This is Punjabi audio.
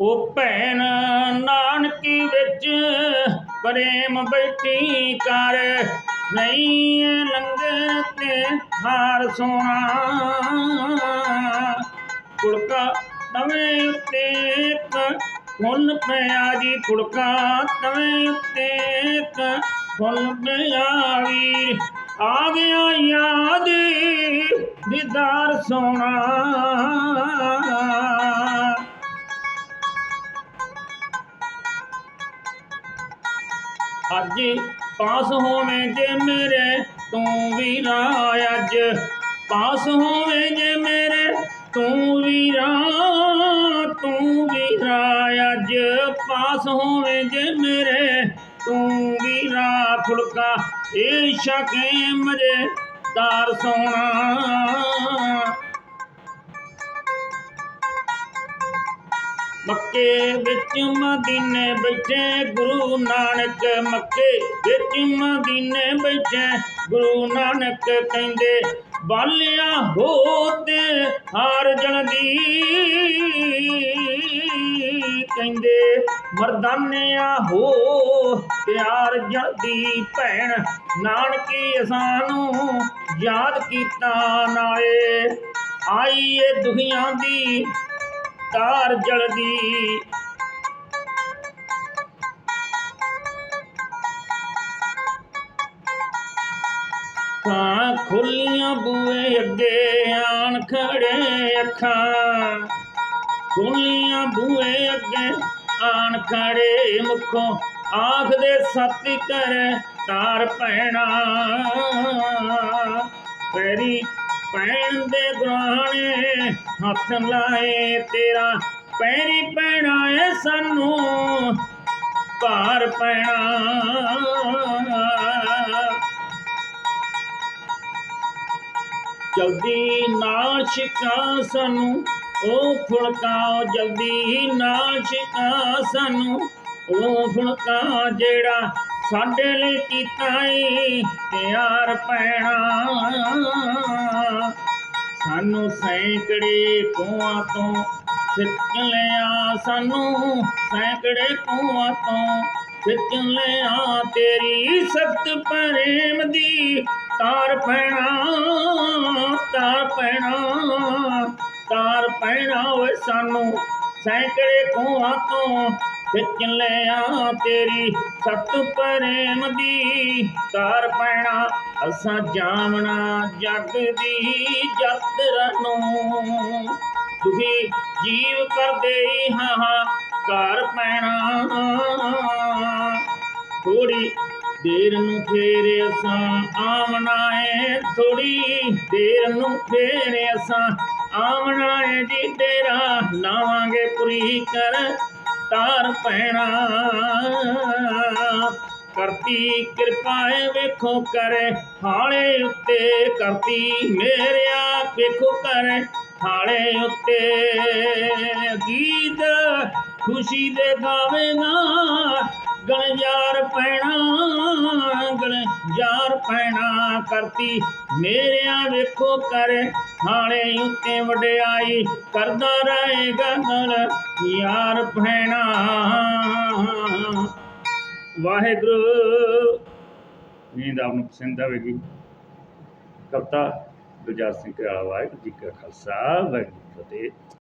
ਉਹ ਭੈਣ ਨਾਨਕੀ ਵਿੱਚ ਪ੍ਰੇਮ ਬੈਠੀ ਕਰ ਨਹੀਂ ਲੰਗਰ ਤੇ ਹਾਰ ਸੋਣਾ। ਕੁੜਕਾ ਤਵੇਂ ਉੱਤੇ ਇੱਕ, ਫੁੱਲ ਪਿਆ ਜੀ ਕੁੜਕਾ ਤਵੇਂ ਉੱਤੇ ਇੱਕ, ਫੁੱਲ ਪਿਆ ਵੀਰ ਆ ਗਿਆ ਯਾਦ ਦੀਦਾਰ ਸੋਣਾ। ਅੱਜ ਪਾਸ ਹੋਵੇਂ ਜੇ ਮੇਰੇ, ਤੂੰ ਵੀਰਾ ਅੱਜ। ਪਾਸ ਹੋਵੇਂ ਜੇ ਮੇਰੇ, ਤੂੰ ਵੀਰਾ ਤੂੰ ਵੀਰਾ ਅੱਜ। ਪਾਸ ਹੋਵੇਂ ਜੇ ਮੇਰੇ, ਤੂੰ ਵੀਰਾ ਫੁਲਕਾ ਇਹ ਸ਼ਕੇ ਮਰੇ ਦਾਰ ਸੋਣਾ ਮੱਕੇ ਵਿੱਚ ਮਦੀਨੇ ਬੈਠੇ, ਗੁਰੂ ਨਾਨਕ ਮੱਕੇ ਵਿੱਚ ਮਦੀਨੇ ਬੈਠੇ, ਗੁਰੂ ਨਾਨਕ ਕਹਿੰਦੇ, ਬਾਲਿਆ ਹੋ ਤੇ ਹਾਰ ਜਲਦੀ। ਕਹਿੰਦੇ, ਮਰਦਾਨਿਆ ਹੋ, ਪਿਆਰ ਜਲਦੀ ਭੈਣ। ਨਾਨਕੀ ਸਾਨੂੰ ਯਾਦ ਕੀਤਾ ਨਾਲੇ, ਆਈ ਏ ਦੁਖੀਆਂ ਦੀ ਤਾਰ ਜਲਦੀ। ਕਾਂ ਖੁੱਲੀਆਂ ਬੂਏ ਅੱਗੇ, ਆਣ ਖੜੇ ਅੱਖਾਂ। ਖੁੱਲੀਆਂ ਬੂਏ ਅੱਗੇ, ਆਣ ਖੜੇ ਮੁਖੋਂ। ਆਖਦੇ ਸਤ ਕਰ ਤਾਰ ਪੈਣਾ ਪੈਰੀ ਪੈਣ ਦੇ ਗੁਰਾਣੇ ਹੱਥ ਲਾਏ ਤੇਰਾ। ਪੈਰੀ ਪੈਣਾ ਏ ਸਾਨੂੰ, ਭਾਰ ਪੈਣਾ। ਜਲਦੀ ਨਾ ਸ਼ਿਕਾ ਸਾਨੂੰ, ਉਹ ਫੁਲਕਾ ਜਲਦੀ ਨਾ ਸ਼ਿਕਾ ਸਾਨੂੰ, ਉਹ ਫੁਲਕਾ ਜਿਹੜਾ ਸਾਡੇ ਲਈ ਕੀਤਾ ਈ ਤਿਆਰ ਪੈਣਾ। ਸਾਨੂੰ ਸੈਂਕੜੇ ਕੋਆਂ ਤੋਂ ਖਿੱਚ ਲਿਆ, ਸਾਨੂੰ ਸੈਂਕੜੇ ਕੋਆਂ ਤੋਂ ਖਿੱਚ ਲਿਆ। ਤੇਰੀ ਸਖਤ ਪ੍ਰੇਮ ਦੀ ਤਾਰ ਪੈਣਾ ਤਾਰ ਪੈਣਾ ਤਾਰ ਪੈਣਾ ਓਏ ਸਾਨੂੰ ਸੈਂਕੜੇ ਕੋਆਂ ਤੋਂ ਖਿੱਚ ਲਿਆ ਤੇਰੀ ਸਤ ਪ੍ਰੇਮ ਦੀ ਤਾਰ ਪੈਣਾ, ਅਸਾਂ ਜਾਵਣਾ ਜਗ ਦੀ ਯਾਤਰਾ ਨੂੰ। ਦੁਖੀ ਜੀਵ ਕਰਦੇ ਹਾਂ ਘਰ ਪੈਣਾ। ਥੋੜੀ ਦੇਰ ਨੂੰ ਫੇਰ ਅਸਾਂ ਆਵਣਾ ਏ ਥੋੜੀ ਦੇਰ ਨੂੰ ਫੇਰ ਅਸਾਂ ਆਵਣਾ ਏ ਜੀ ਤੇਰਾ ਲਾਵਾਂਗੇ ਪੁਰੀ ਕਰ ਤਾਰ ਪੈਣਾ। ਕਰਤੀ ਕਿਰਪਾ ਵੇਖੋ ਕਰੇ, ਹਾਲੇ ਉੱਤੇ ਕਰਤੀ ਮੇਰਿਆ ਵੇਖੋ ਕਰੇ, ਹਾਲੇ ਉੱਤੇ ਗੀਤ ਖੁਸ਼ੀ ਦੇ ਗਾਵੇਗਾ ਗਣਜਾਰ ਪੈਣਾ। ਗਣਜਾਰ ਪੈਣਾ ਕਰਤੀ। ਮੇਰਿਆ ਵੇਖੋ ਕਰੇ ਹਾਲੇ ਉੱਤੇ ਵਡਿਆਈ ਕਰਦਾ ਰਹੇਗਾ ਗਣ ਯਾਰ ਭੈਣਾ ਵਾਹਿਗੁਰੂ ਨੀਂਦ ਆਪ ਨੂੰ ਪਸੰਦ ਆਵੇਗੀ। ਕਵਤਾ ਗੁਰਜਾਤ ਸਿੰਘ ਕਰਾਲਾ, ਵਾਹਿਗੁਰੂ ਜੀ ਕਾ ਖਾਲਸਾ, ਵਾਹਿਗੁਰੂ ਫਤਿਹ।